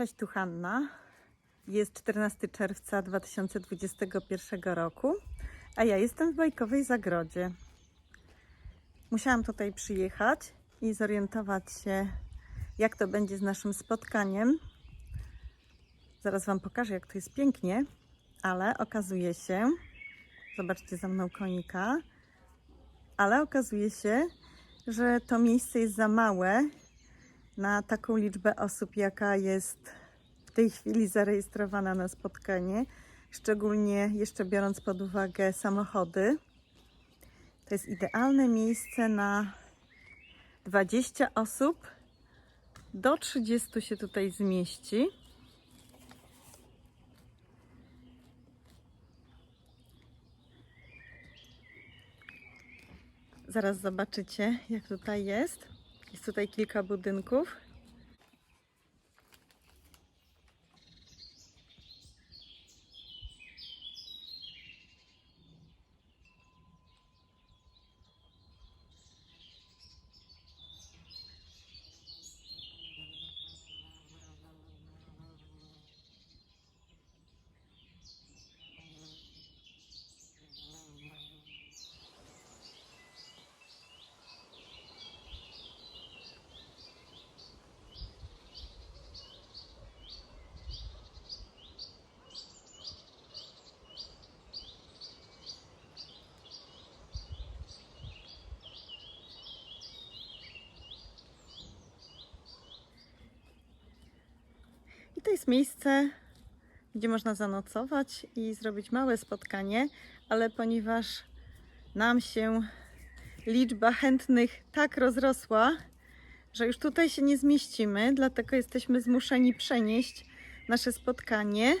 Cześć, tu Hanna. Jest 14 czerwca 2021 roku, a ja jestem w Bajkowej Zagrodzie. Musiałam tutaj przyjechać i zorientować się, jak to będzie z naszym spotkaniem. Zaraz Wam pokażę, jak to jest pięknie, ale okazuje się, zobaczcie za mną konika, ale okazuje się, że to miejsce jest za małe na taką liczbę osób, jaka jest w tej chwili zarejestrowana na spotkanie, szczególnie jeszcze biorąc pod uwagę samochody. To jest idealne miejsce na 20 osób. Do 30 się tutaj zmieści. Zaraz zobaczycie, jak tutaj jest. Jest tutaj kilka budynków. I to jest miejsce, gdzie można zanocować i zrobić małe spotkanie, ale ponieważ nam się liczba chętnych tak rozrosła, że już tutaj się nie zmieścimy, dlatego jesteśmy zmuszeni przenieść nasze spotkanie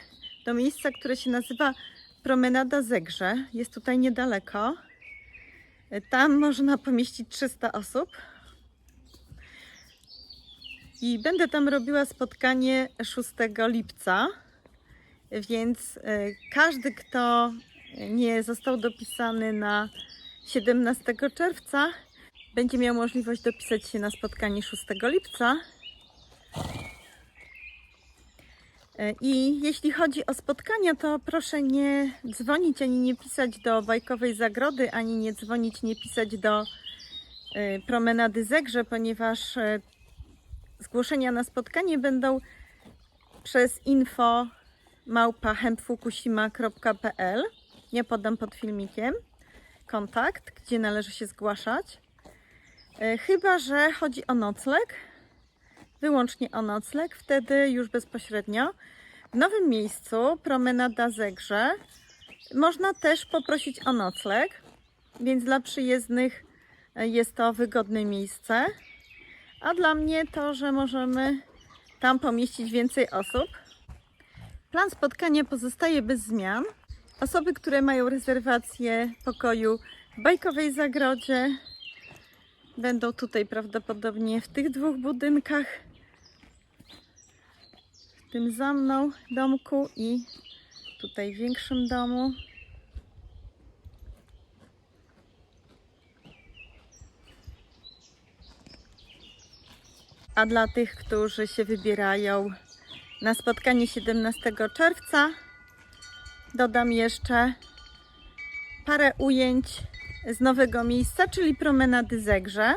do miejsca, które się nazywa Promenada Zegrze. Jest tutaj niedaleko. Tam można pomieścić 300 osób. I będę tam robiła spotkanie 6 lipca, więc e, każdy, kto nie został dopisany na 17 czerwca, będzie miał możliwość dopisać się na spotkanie 6 lipca. E, I jeśli chodzi o spotkania, to proszę nie dzwonić ani nie pisać do Bajkowej Zagrody, ani nie dzwonić, nie pisać do e, Promenady Zegrze, ponieważ Zgłoszenia na spotkanie będą przez info małpa.hempfukushima.pl Ja podam pod filmikiem kontakt, gdzie należy się zgłaszać. E, Chyba, że chodzi o nocleg, wyłącznie o nocleg, wtedy już bezpośrednio. W nowym miejscu, Promenada Zegrze, można też poprosić o nocleg, więc dla przyjezdnych e, jest to wygodne miejsce. A dla mnie to, że możemy tam pomieścić więcej osób. Plan spotkania pozostaje bez zmian. Osoby, które mają rezerwację pokoju w bajkowej zagrodzie, będą tutaj prawdopodobnie w tych dwóch budynkach. W tym za mną domku i tutaj większym domu. A dla tych, którzy się wybierają na spotkanie 17 czerwca, dodam jeszcze parę ujęć z nowego miejsca, czyli promenady Zegrze.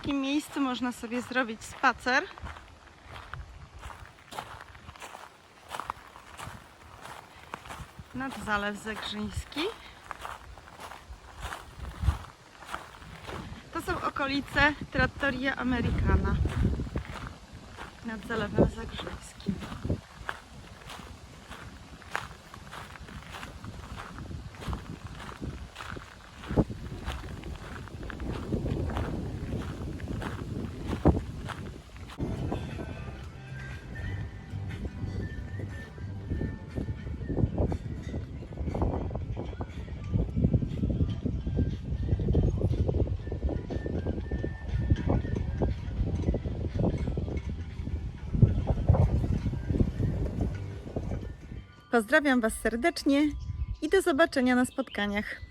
Takim miejscu można sobie zrobić spacer. Nad Zalew Zegrzyński. To są okolice Trattoria Americana nad Zalewem Zegrzyńskim. Pozdrawiam Was serdecznie i do zobaczenia na spotkaniach.